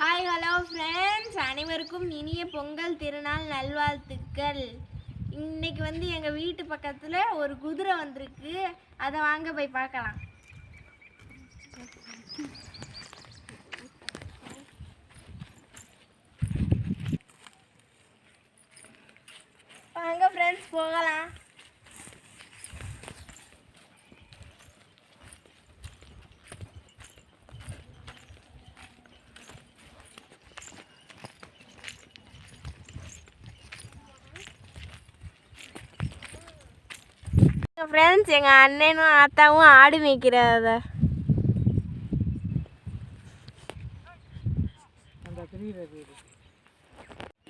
Hi hello friends அனைவருக்கும் இனிய பொங்கல் திருநாள் நல்வாழ்த்துக்கள். இன்னைக்கு வந்து எங்கள் வீட்டு பக்கத்தில் ஒரு குதிரை வந்திருக்கு. அதை வாங்க போய் பார்க்கலாம். வாங்க ஃப்ரெண்ட்ஸ் போகலாம். ஃப்ரெண்ட்ஸ் எங்கள் அண்ணனும் ஆத்தாவும் ஆடு மேய்க்கிறத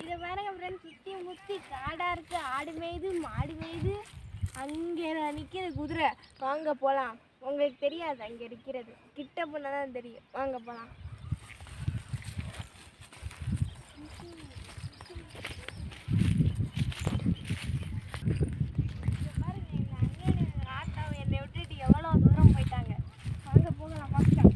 இதை பாருங்க ஃப்ரெண்ட்ஸ் சுற்றி முற்றி காடாக இருக்கு. ஆடு மேய்து மாடு மேய்து. அங்கே நிற்கிது குதிரை. வாங்க போகலாம் உங்களுக்கு தெரியாது அங்கே இருக்கிறது. கிட்ட போனால் தான் தெரியும். வாங்க போகலாம் பாருங்க எங்கள் அண்ணன் எங்கள் ஆத்தாவும் என்னை விட்டுட்டு எவ்வளோ தூரம் போயிட்டாங்க வாங்க போகலாம் பார்க்கலாம்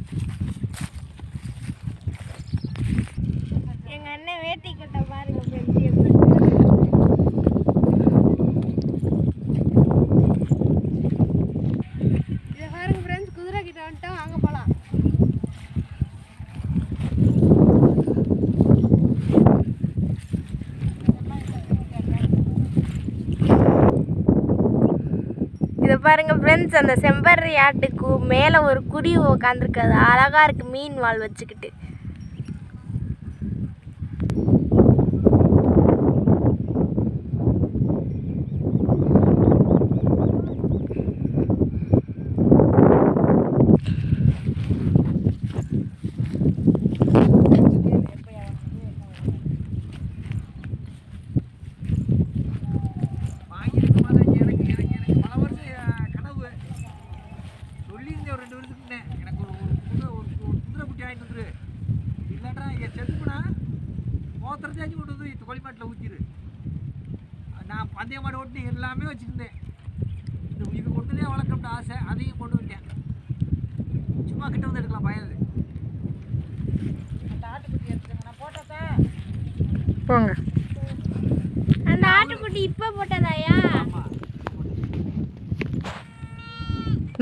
எங்க அண்ணன் வேட்டி கட்ட பாருங்க ஃப்ரெண்ட்ஸ் எப்படி இதை பாருங்க ஃப்ரெண்ட்ஸ் குதிரை கிட்ட வந்துட்டோம் வாங்க போகலாம் பாருங்கள் பாருங்க ஃப்ரெண்ட்ஸ் அந்த செம்பரி ஆட்டுக்கு மேலே ஒரு குடி உக்காந்துருக்கு. அது அழகா இருக்கு மீன் வால் வச்சுக்கிட்டு. மோத்திரத்தாச்சும் கொண்டு வந்து இந்த கொல்லிமாட்டில் ஊற்றிடு நான் பந்தய மாடு ஓட்டி எல்லாமே வச்சுருந்தேன். இது இது தான் வளர்க்கணும்னு ஆசை அதையும் கொண்டு வந்துட்டேன். சும்மா கிட்ட வந்து எடுக்கலாம் போட்டதா போங்க. அந்த ஆட்டுக்குட்டி இப்போ போட்டதாயா?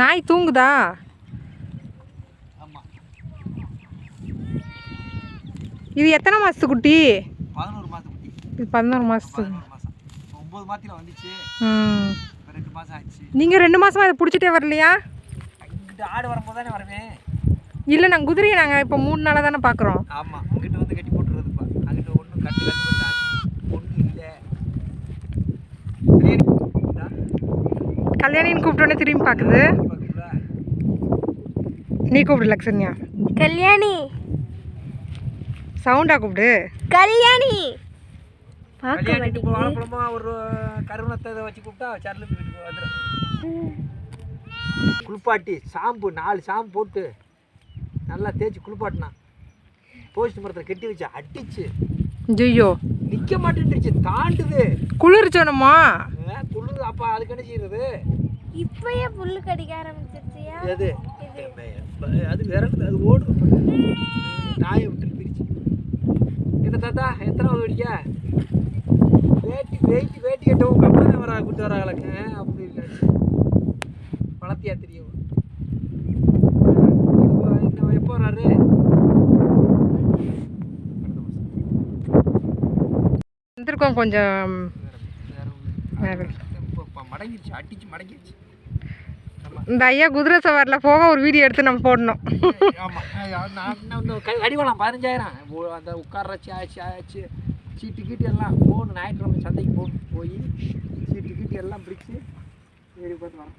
நாய் தூங்குதா ஆமாம் இது எத்தனை மாதத்து குட்டி? பதினோரு மாதம் குட்டி. இது பதினோரு மாதத்து ஒம்பது மாதத்தில் வந்துச்சு. ரெண்டு மாதம் ஆச்சு. நீங்கள் ரெண்டு மாதமாக அதை பிடிச்சிட்டே வரலையா? ஆடு வரும்போது தானே வருவேன் இல்லை நாங்கள் குதிரையை நாங்கள் இப்போ மூணு நாளாக தானே பார்க்குறோம் ஆமாம் இங்கிட்ட வந்து கட்டி போட்டுறதுப்பா. அங்கிட்ட ஒன்றும் கட்டு கட்டு ஒன்றும் இல்லை. கல்யாணின்னு கூப்பிட்டோன்னே திரும்பி பார்க்குது நீ கூப்பிடு லக்ஷன்யா. கல்யாணி. சவுண்டாக கூப்பிடு. கல்யாணி. பார்க்க மாட்டேங்குது. ஒரு கருவணத்தை இதை வச்சு கூப்பிட்டா சரலு வீட்டுக்கு வந்துடும் குளிப்பாட்டி ஷாம்பு நாலு ஷாம்பு போட்டு நல்லா தேய்ச்சி குளிப்பாட்டினான் போஸ்ட் மரத்தில் கட்டி வச்சு அடிச்சு ஐயோ நிற்க மாட்டேன்ருச்சு தாண்டுது. குளிர்ச்சோணுமா அஹ் குளிருது அப்பா என்ன செய்யறது? இப்பயே புல்லு கடிக்க ஆரம்பிச்சிருச்சியா? இது அது விரலுது. அது ஓடும் நாயை விட்டு தாத்தா எத்தனாவது வெடிக்க வேட்டி வேட்டி வேட்டி கட்டவும் கம்பெனி வர கூட்டு வராங்களங்க அப்படி இல்லை. வளர்த்தியா தெரியும். இன்னும் எப்போ வர்றாரு வந்திருக்கோம் கொஞ்சம். மடங்கிருச்சு அடிச்சு மடங்கிருச்சு. ஆமா இந்த ஐயா குதிரை சவாரில் போக ஒரு வீடியோ எடுத்து நம்ம போடணும். அடிவாளாம் பதினஞ்சாயிரம். அந்த உட்கார்ற ஆச்சு ஆச்சு சீட்டு கீட்டு எல்லாம் போகணும் ஞாயிற்றுக்கிழமை சந்தைக்கு போகணும் போய் சீட்டு கீட்டு எல்லாம் பிரித்து ஏறி பார்த்து.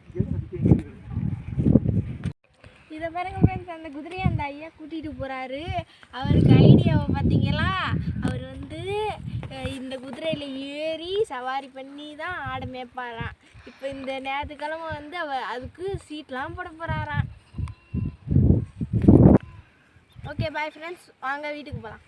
இதை பாருங்க ஃப்ரெண்ட்ஸ் அந்த குதிரையை அந்த ஐயா கூட்டிகிட்டு போகிறாரு அவருக்கு ஐடியாவை பார்த்தீங்களா அவர் வந்து இந்த குதிரையில் ஏறி சவாரி பண்ணி தான் ஆடை மேய்ப்பாராம். இப்போ இந்த ஞாயிற்றுக்கிழமை வந்து அவ அதுக்கு சீட்லாம் போட போகிறாராம் ஓகே பாய் ஃப்ரெண்ட்ஸ் வாங்க வீட்டுக்கு போகலாம்